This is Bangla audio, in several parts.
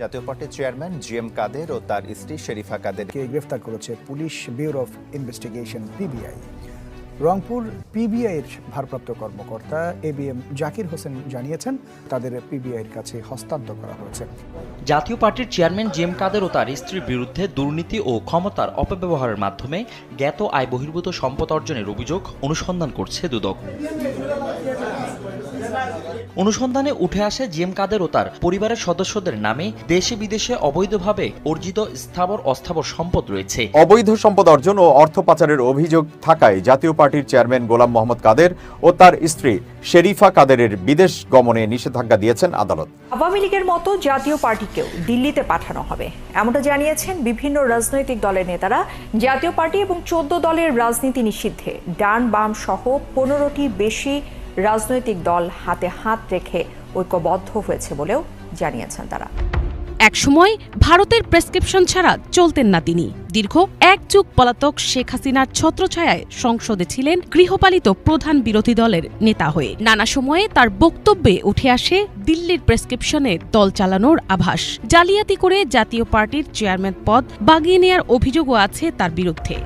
জাতীয় পার্টির চেয়ারম্যান জি এম কাদের ও তার স্ত্রী শেরিফা কাদেরকে গ্রেফতার করেছে police bureau of investigation, PBI. Rangpur PBI এর ভারপ্রাপ্ত কর্মকর্তা A B M Zakir Hossain জানিয়েছেন, তাদের পিবিআই এর কাছে হস্তান্তর করা হয়েছে। জাতীয় পার্টির চেয়ারম্যান জেম কাদের ও তার স্ত্রীর বিরুদ্ধে দুর্নীতি ও ক্ষমতার অপব্যবহারের মাধ্যমে জ্ঞাত আয় বহির্ভূত সম্পদ অর্জনের অভিযোগ অনুসন্ধান করছে দুদক। অনুসন্ধানে উঠে আসে জিএম কাদের ও তার পরিবারের সদস্যদের নামে দেশে বিদেশে অবৈধভাবে অর্জিত স্থাবর অস্থাবর সম্পদ রয়েছে। অবৈধ সম্পদ অর্জন ও অর্থ পাচারের অভিযোগ থাকায় জাতীয় পার্টির চেয়ারম্যান গোলাম মোহাম্মদ কাদের ও তার স্ত্রী শেরিফা কাদেরের বিদেশ গমনে নিষেধাজ্ঞা দিয়েছেন আদালত। আওয়ামী লীগের মতো জাতীয় পার্টিকেও দিল্লিতে পাঠানো হবে। এমনটা জানিয়েছেন বিভিন্ন রাজনৈতিক দলের নেতারা। জাতীয় পার্টি এবং চোদ্দ দলের রাজনীতি নিষিদ্ধে ডান বাম সহ পনেরোটি বেশি রাজনৈতিক দল হাতে হাত রেখে ঐক্যবদ্ধ হয়েছে বলেও জানিয়েছেন তারা। একসময় ভারতের প্রেসক্রিপশন ছাড়া চলতেন না তিনি। দীর্ঘ এক যুগ পলাতক শেখ হাসিনার ছত্রছায়ায় সংসদে ছিলেন গৃহপালিত প্রধান বিরোধী দলের নেতা হয়ে। নানা সময়ে তার বক্তব্যে উঠে আসে দিল্লির প্রেসক্রিপশনে দল চালানোর আভাস। জালিয়াতি করে জাতীয় পার্টির চেয়ারম্যান পদ বাগিয়ে নেয়ার অভিযোগও আছে তার বিরুদ্ধে।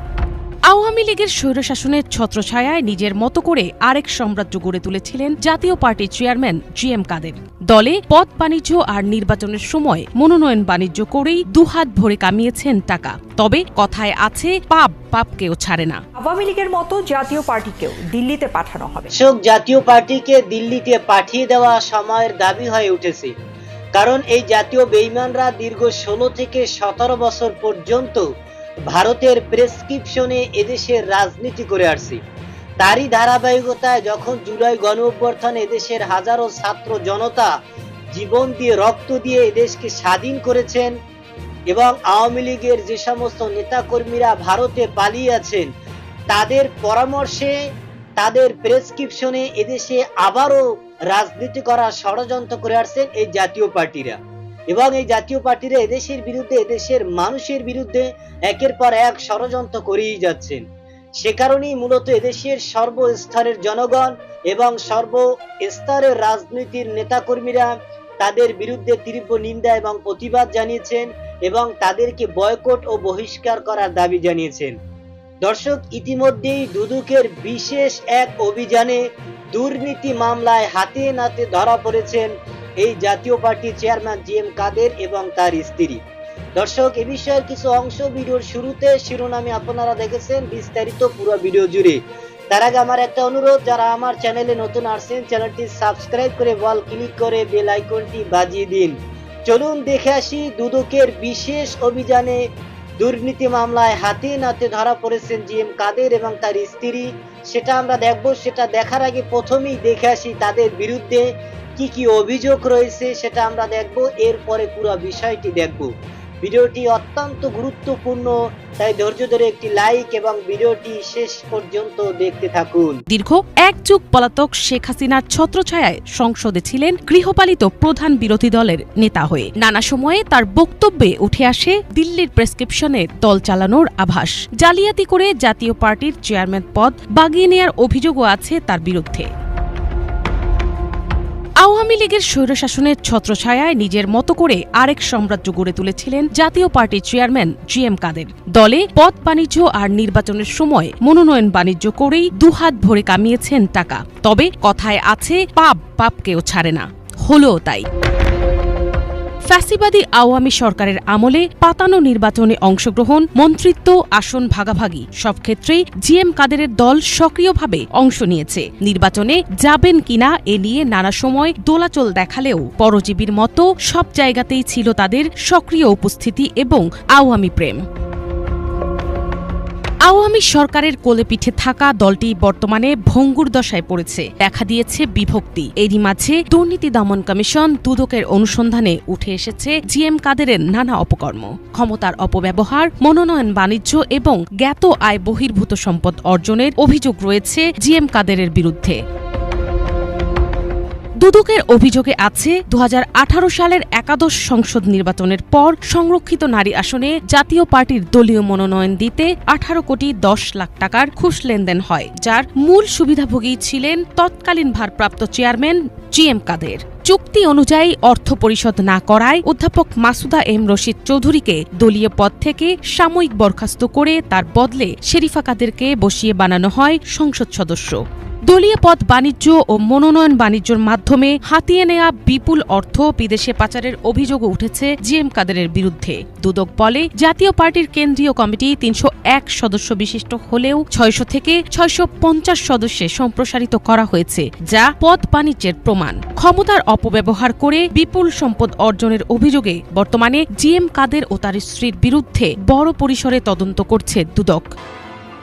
আওয়ামী লীগের স্বৈরশাসনের ছত্রছায়ায় নিজের মতো করে আরেক সাম্রাজ্য গড়ে তুলেছিলেন জাতীয় পার্টির চেয়ারম্যান জি এম কাদের। দলে পদ বাণিজ্য আর নির্বাচনের সময় মনোনয়ন বাণিজ্য করেই দুহাত ভরে কামিয়েছেন টাকা। তবে কথায় আছে পাপ পাপকেও ছাড়ে না। আওয়ামী লীগের মতো জাতীয় পার্টিকেও দিল্লিতে পাঠানো হবে। শোক জাতীয় পার্টিকে দিল্লিতে পাঠিয়ে দেওয়া সময়ের দাবি হয়ে উঠেছে। কারণ এই জাতীয় বেইমানরা দীর্ঘ ষোলো থেকে সতেরো বছর পর্যন্ত ভারতের প্রেসক্রিপশনে এদেশের রাজনীতি করে আসছে। তারই ধারাবাহিকতায় যখন জুলাই গণ অভ্যর্থনে এদেশের হাজারো ছাত্র জনতা জীবন দিয়ে রক্ত দিয়ে এদেশকে স্বাধীন করেছেন এবং আওয়ামী লীগের যে সমস্ত নেতাকর্মীরা ভারতে পালিয়ে আছেন, তাদের পরামর্শে, তাদের প্রেসক্রিপশনে এদেশে আবারও রাজনীতি করা ষড়যন্ত্র করে আসছেন এই জাতীয় পার্টিরা। এবং এই জাতীয় পার্টিরা এদেশের বিরুদ্ধে, এদেশের মানুষের বিরুদ্ধে একের পর এক ষড়যন্ত্র করেই যাচ্ছেন। সে কারণেই মূলত এদেশের সর্বস্তরের জনগণ এবং সর্বস্তরের রাজনীতির নেতাকর্মীরা তাদের বিরুদ্ধে তীব্র নিন্দা এবং প্রতিবাদ জানিয়েছেন এবং তাদেরকে বয়কট ও বহিষ্কার করার দাবি জানিয়েছেন। দর্শক, ইতিমধ্যেই দুদুকের বিশেষ এক অভিযানে দুর্নীতি মামলায় হাতে নাতে ধরা পড়েছেন এই জাতীয় পার্টির চেয়ারম্যান জি এম কাদের এবং তার স্ত্রী। দর্শক, এ বিষয়ের কিছু অংশ ভিডিওর শুরুতে শিরোনামে আপনারা দেখেছেন, বিস্তারিত পুরো ভিডিও জুড়ে। তার আগে আমার একটা অনুরোধ, যারা আমার চ্যানেলে নতুন আসছেন, চ্যানেলটি সাবস্ক্রাইব করে বল ক্লিক করে বেল আইকনটি বাজিয়ে দিন। চলুন দেখে আসি দুদকের বিশেষ অভিযানে দুর্নীতি মামলায় হাতে নাতে ধরা পড়েছেন জি এম কাদের এবং তার স্ত্রী। সেটা আমরা দেখব, সেটা দেখার আগে প্রথমেই দেখে আসি তাদের বিরুদ্ধে কি কি অভিযোগ রয়েছে সেটা আমরা দেখব। এরপরে পুরো বিষয়টি দেখব। ভিডিওটি অত্যন্ত গুরুত্বপূর্ণ, তাই ধৈর্য ধরে একটি লাইক এবং ভিডিওটি শেষ পর্যন্ত দেখতে থাকুন। দীর্ঘ এক যুগ পলাতক শেখ হাসিনার ছত্রছায়ায় সংসদে ছিলেন গৃহপালিত প্রধান বিরোধী দলের নেতা হয়ে। নানা সময়ে তার বক্তব্যে উঠে আসে দিল্লির প্রেসক্রিপশনে দল চালানোর আভাস। জালিয়াতি করে জাতীয় পার্টির চেয়ারম্যান পদ বাগিয়ে নেয়ার অভিযোগও আছে তার বিরুদ্ধে। আওয়ামী লীগের স্বৈরশাসনের ছত্রছায়ায় নিজের মতো করে আরেক সাম্রাজ্য গড়ে তুলেছিলেন জাতীয় পার্টির চেয়ারম্যান জি এম কাদের। দলে পথ বাণিজ্য আর নির্বাচনের সময় মনোনয়ন বাণিজ্য করেই দুহাত ভরে কামিয়েছেন টাকা। তবে কথায় আছে, পাপ পাপকেও ছাড়ে না। হলো তাই। ফ্যাসিবাদী আওয়ামী সরকারের আমলে পাতানো নির্বাচনে অংশগ্রহণ, মন্ত্রিত্ব, আসন ভাগাভাগি, সব ক্ষেত্রেই জিএম কাদেরের দল সক্রিয়ভাবে অংশ নিয়েছে। নির্বাচনে যাবেন কিনা এ নিয়ে নানা সময় দোলাচল দেখালেও পরজীবীর মতো সব জায়গাতেই ছিল তাদের সক্রিয় উপস্থিতি এবং আওয়ামী প্রেম। আওয়ামী সরকারের কোলে পিঠে থাকা দলটি বর্তমানে ভঙ্গুর দশায় পড়েছে। দেখা দিয়েছে বিভক্তি। এরই মাঝে দুর্নীতি দমন কমিশন দুদকের অনুসন্ধানে উঠে এসেছে জিএম কাদেরের নানা অপকর্ম। ক্ষমতার অপব্যবহার, মনোনয়ন বাণিজ্য এবং জ্ঞাত আয় বহির্ভূত সম্পদ অর্জনের অভিযোগ রয়েছে জিএম কাদেরের বিরুদ্ধে। দুদকের অভিযোগে আছে দু হাজার আঠারো সালের একাদশ সংসদ নির্বাচনের পর সংরক্ষিত নারী আসনে জাতীয় পার্টির দলীয় মনোনয়ন দিতে আঠারো কোটি দশ লাখ টাকার খুশ লেনদেন হয়, যার মূল সুবিধাভোগী ছিলেন তৎকালীন ভারপ্রাপ্ত চেয়ারম্যান জি এম কাদের। চুক্তি অনুযায়ী অর্থ পরিশোধ না করায় অধ্যাপক মাসুদা এম রশিদ চৌধুরীকে দলীয় পদ থেকে সাময়িক বরখাস্ত করে তার বদলে শেরিফা কাদেরকে বসিয়ে বানানো হয় সংসদ সদস্য। দলীয় পদ বাণিজ্য ও মনোনয়ন বাণিজ্যর মাধ্যমে হাতিয়ে নেয়া বিপুল অর্থ বিদেশে পাচারের অভিযোগও উঠেছে জিএম কাদেরের বিরুদ্ধে। দুদক বলে, জাতীয় পার্টির কেন্দ্রীয় কমিটি তিনশো এক সদস্য বিশিষ্ট হলেও ছয়শো থেকে ছয়শো পঞ্চাশ সদস্যে সম্প্রসারিত করা হয়েছে, যা পদ বাণিজ্যের প্রমাণ। ক্ষমতার অপব্যবহার করে বিপুল সম্পদ অর্জনের অভিযোগে বর্তমানে জিএম কাদের ও তার স্ত্রীর বিরুদ্ধে বড় পরিসরে তদন্ত করছে দুদক।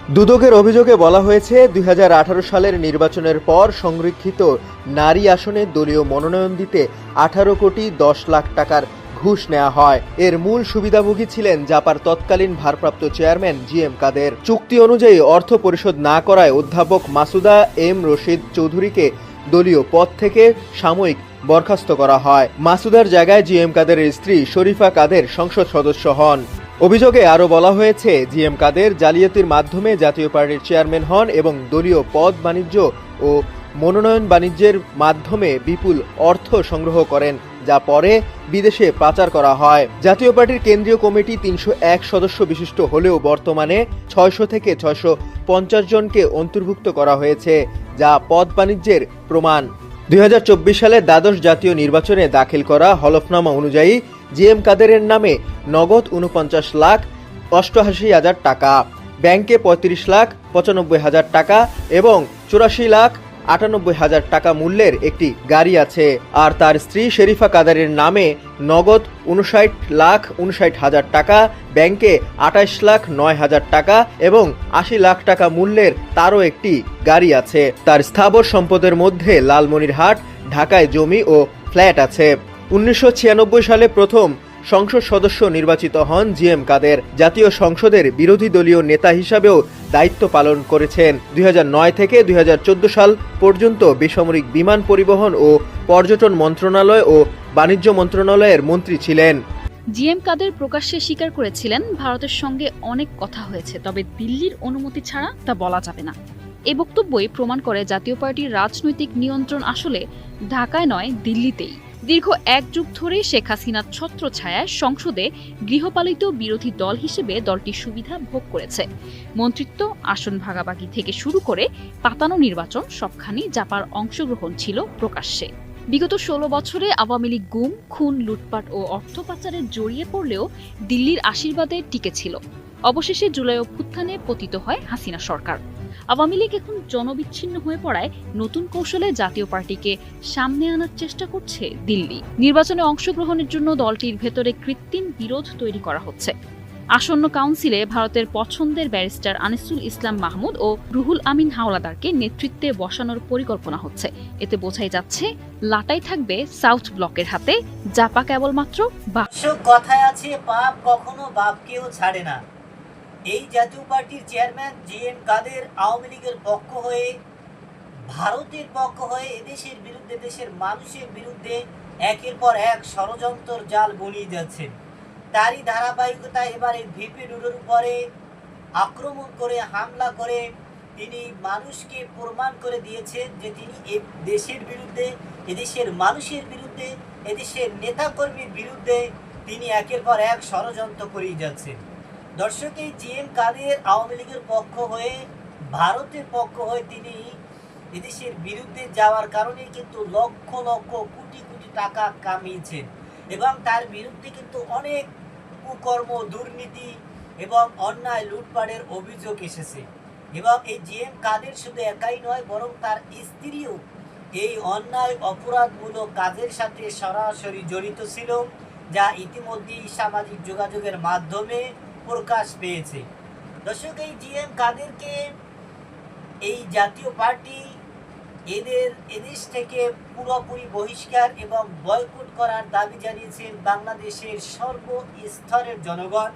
দুদকের অভিযোগে বলা হয়েছে, দুই হাজার আঠারো সালের নির্বাচনের পর সংরক্ষিত নারী আসনে দলীয় মনোনয়ন দিতে আঠারো কোটি দশ লাখ টাকার ঘুষ নেওয়া হয়। এর মূল সুবিধাভোগী ছিলেন জাপার তৎকালীন ভারপ্রাপ্ত চেয়ারম্যান জি এম কাদের। চুক্তি অনুযায়ী অর্থ পরিশোধ না করায় অধ্যাপক মাসুদা এম রশিদ চৌধুরীকে দলীয় পদ থেকে সাময়িক বরখাস্ত করা হয়। মাসুদার জায়গায় জি এম কাদেরের স্ত্রী শরীফা কাদের সংসদ সদস্য হন। অভিযোগে আরও বলা হয়েছে জি এম কাদের জালিয়াতির মাধ্যমে জাতীয় পার্টির চেয়ারম্যান হন এবং দলীয় পদ বাণিজ্য ও মনোনয়ন বাণিজ্যের মাধ্যমে বিপুল অর্থ সংগ্রহ করেন, যা পরে বিদেশে পাচার করা হয়। জাতীয় পার্টির কেন্দ্রীয় কমিটি তিনশো এক সদস্য বিশিষ্ট হলেও বর্তমানে ছয়শো থেকে ছয়শো পঞ্চাশ জনকে অন্তর্ভুক্ত করা হয়েছে, যা পদ বাণিজ্যের প্রমাণ। দুই সালে দ্বাদশ জাতীয় নির্বাচনে দাখিল করা হলফনামা অনুযায়ী জি এম কাদেরের নামে নগদ উনপঞ্চাশ লাখ অষ্টআশি হাজার টাকা, ব্যাংকে পঁয়ত্রিশ লাখ পঁচানব্বই হাজার টাকা এবং চুরাশি লাখ আটানব্বই হাজার টাকা মূল্যের একটি গাড়ি আছে। আর তার স্ত্রী শেরিফা কাদারের নামে নগদ উনষাট লাখ উনষাট হাজার টাকা, ব্যাংকে আঠাশ লাখ নয় হাজার টাকা এবং আশি লাখ টাকা মূল্যের তারও একটি গাড়ি আছে। তার স্থাবর সম্পদের মধ্যে লালমনিরহাট, ঢাকায় জমি ও ফ্ল্যাট আছে। উনিশশো ছিয়ানব্বই সালে প্রথম সংসদ সদস্য নির্বাচিত হন জি এম কাদের। জাতীয় সংসদের বিরোধী দলীয় নেতা হিসাবেও দায়িত্ব পালন করেছেন। দুই হাজার নয় থেকে দুই হাজার চোদ্দ সাল পর্যন্ত বেসামরিক বিমান পরিবহন ও পর্যটন মন্ত্রণালয় ও বাণিজ্য মন্ত্রণালয়ের মন্ত্রী ছিলেন। জিএম কাদের প্রকাশ্যে স্বীকার করেছিলেন, ভারতের সঙ্গে অনেক কথা হয়েছে, তবে দিল্লির অনুমতি ছাড়া তা বলা যাবে না। এ বক্তব্যই প্রমাণ করে জাতীয় পার্টির রাজনৈতিক নিয়ন্ত্রণ আসলে ঢাকায় নয়, দিল্লিতেই। দীর্ঘ এক যুগ ধরে শেখ হাসিনার ছত্রছায়ায় সংসদে গৃহপালিত বিরোধী দল হিসেবে দলটি সুবিধা ভোগ করেছে। মন্ত্রিত্ব, আসন ভাগাভাগি থেকে শুরু করে পাতানো নির্বাচন সবখানি জাপার অংশগ্রহণ ছিল প্রকাশ্যে। বিগত ষোলো বছরে আওয়ামী লীগ গুম, খুন, লুটপাট ও অর্থ পাচারে জড়িয়ে পড়লেও দিল্লির আশীর্বাদে টিকে ছিল। অবশেষে জুলাই অভ্যুত্থানে পতিত হয় হাসিনা সরকার। আওয়ামী লীগ এখন জনবিচ্ছিন্ন হয়ে পড়ায় নতুন কৌশলে জাতীয় পার্টিকে সামনে আনার চেষ্টা করছে দিল্লি। নির্বাচনে অংশগ্রহণের জন্য দলটির ভেতরে কৃত্রিম বিরোধ তৈরি করা হচ্ছে। আসন্ন কাউন্সিলে ভারতের পছন্দের ব্যারিস্টার আনিসুল ইসলাম মাহমুদ ও রুহুল আমিন হাওলাদারকে নেতৃত্বে বসানোর পরিকল্পনা হচ্ছে। এতে বোঝাই যাচ্ছে, লাটাই থাকবে সাউথ ব্লকের হাতে, জাপা কেবলমাত্র বাপ কথায় আছে, পাপ কখনো বাপকেও ছাড়ে না। এই জাতীয় পার্টির chairman G M Kader Awami লীগের পক্ষ হয়ে, ভারতের পক্ষ হয়ে এদেশের বিরুদ্ধে, দেশের মানুষের বিরুদ্ধে একের পর এক ষড়যন্ত্র জাল বুনিয়ে যাচ্ছেন। তারই ধারাবাহিকতা এবারে ভিপি রুডের উপরে আক্রমণ করে, হামলা করে তিনি মানুষকে প্রমাণ করে দিয়েছেন যে তিনি এ দেশের বিরুদ্ধে, এদেশের মানুষের বিরুদ্ধে, এদেশের নেতাকর্মীর বিরুদ্ধে তিনি একের পর এক ষড়যন্ত্র করেই যাচ্ছেন। দর্শক এই জি এম কাদের আওয়ামী লীগের পক্ষ হয়ে, ভারতের পক্ষ হয়ে তিনি এদেশের বিরুদ্ধে যাওয়ার কারণে কিন্তু লক্ষ লক্ষ কোটি কোটি টাকা কামিয়েছেন এবং তার বিরুদ্ধে কিন্তু অনেক কুকর্ম, দুর্নীতি এবং অন্যায় লুটপাটের অভিযোগ এসেছে। এবং এই জি এম কাদের শুধু একাই নয়, বরং তার স্ত্রীও এই অন্যায় অপরাধমূলক কাজের সাথে সরাসরি জড়িত ছিল, যা ইতিমধ্যেই সামাজিক যোগাযোগের মাধ্যমে প্রকাশ পেয়েছে। দর্শক, এই জি এম কাদেরকে এই জাতীয় পার্টি এদের, এদেশ থেকে পুরোপুরি বহিষ্কার এবং বয়কট করার দাবি জানিয়েছেন বাংলাদেশের সর্বস্তরের জনগণ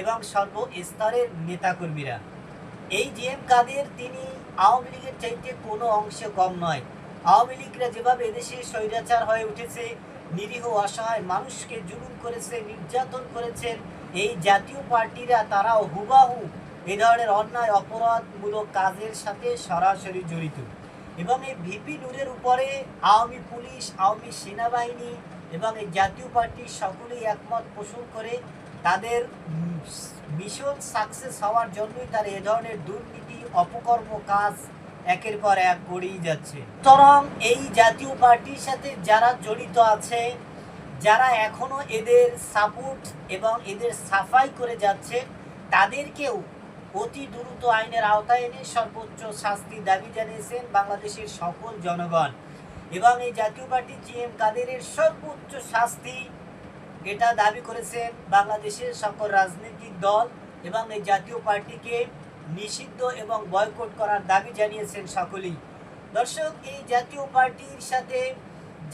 এবং সর্বস্তরের নেতাকর্মীরা। এই জি এম কাদের, তিনি আওয়ামী লীগের চাইতে কোনো অংশে কম নয়। আওয়ামী লীগরা যেভাবে এদেশে স্বৈরাচার হয়ে উঠেছে, নিরীহ, অসহায় মানুষকে জুলুম করেছে, নির্যাতন করেছেন এই জাতীয় পার্টিরা তারাও হুবাহু এ ধরনের অন্যায়, অপরাধমূলক কাজের সাথে সরাসরি জড়িত এবং এই ভিপি নূরের উপরে আওয়ামী পুলিশ, আওয়ামী সেনাবাহিনী এবং এই জাতীয় পার্টি সকলেই একমত পোষণ করে তাদের মিশন সাকসেস হওয়ার জন্যই তারা এ ধরনের দুর্নীতি, অপকর্ম কাজ একের পর এক করেই যাচ্ছে। সুতরাং এই জাতীয় পার্টির সাথে যারা জড়িত আছে যারা এখনও এদের সাপোর্ট এবং এদের সাফাই করে যাচ্ছে, তাদেরকেও অতি দ্রুত আইনের আওতায় এনে সর্বোচ্চ শাস্তি দাবি জানিয়েছেন বাংলাদেশের সকল জনগণ। এবং এই জাতীয় পার্টি জি এম কাদেরের সর্বোচ্চ শাস্তি এটা দাবি করেছেন বাংলাদেশের সকল রাজনৈতিক দল এবং এই জাতীয় পার্টিকে নিষিদ্ধ এবং বয়কট করার দাবি জানিয়েছেন সকলেই। দর্শক, এই জাতীয় পার্টির সাথে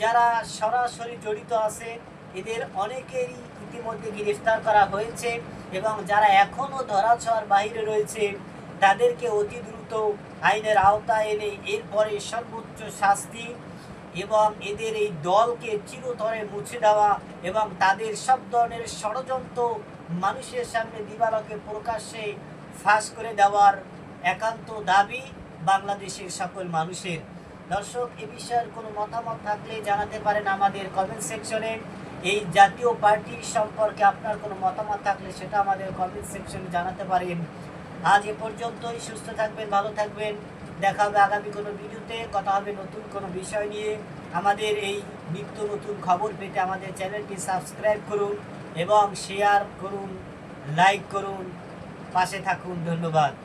যারা সরাসরি জড়িত আছে, এদের অনেকেরই ইতিমধ্যে গ্রেফতার করা হয়েছে এবং যারা এখনও ধরাছোঁয়ার বাইরে রয়েছে, তাদেরকে অতি দ্রুত আইনের আওতায় এনে এরপরে সর্বোচ্চ শাস্তি এবং এদের এই দলকে চিরতরে মুছে দেওয়া এবং তাদের সব ধরনের ষড়যন্ত্র মানুষের সামনে দিবালকে প্রকাশ্যে ফাঁস করে দেওয়ার একান্ত দাবি বাংলাদেশের সকল মানুষের। দর্শক, এ বিষয়ের কোনো মতামত থাকলে জানাতে পারেন আমাদের কমেন্ট সেকশনে এই জাতীয় পার্টি সম্পর্কে আপনার কোনো মতামত থাকলে সেটা আমাদের কমেন্ট সেকশনে জানাতে পারেন। আজ এ পর্যন্তই, সুস্থ থাকবেন, ভালো থাকবেন। দেখা হবে আগামী কোনো ভিডিওতে। কথা হবে নতুন কোনো বিষয় নিয়ে। আমাদের এই নিত্য নতুন খবর পেতে আমাদের চ্যানেলটি সাবস্ক্রাইব করুন এবং শেয়ার করুন লাইক করুন। পাশে থাকুন, ধন্যবাদ।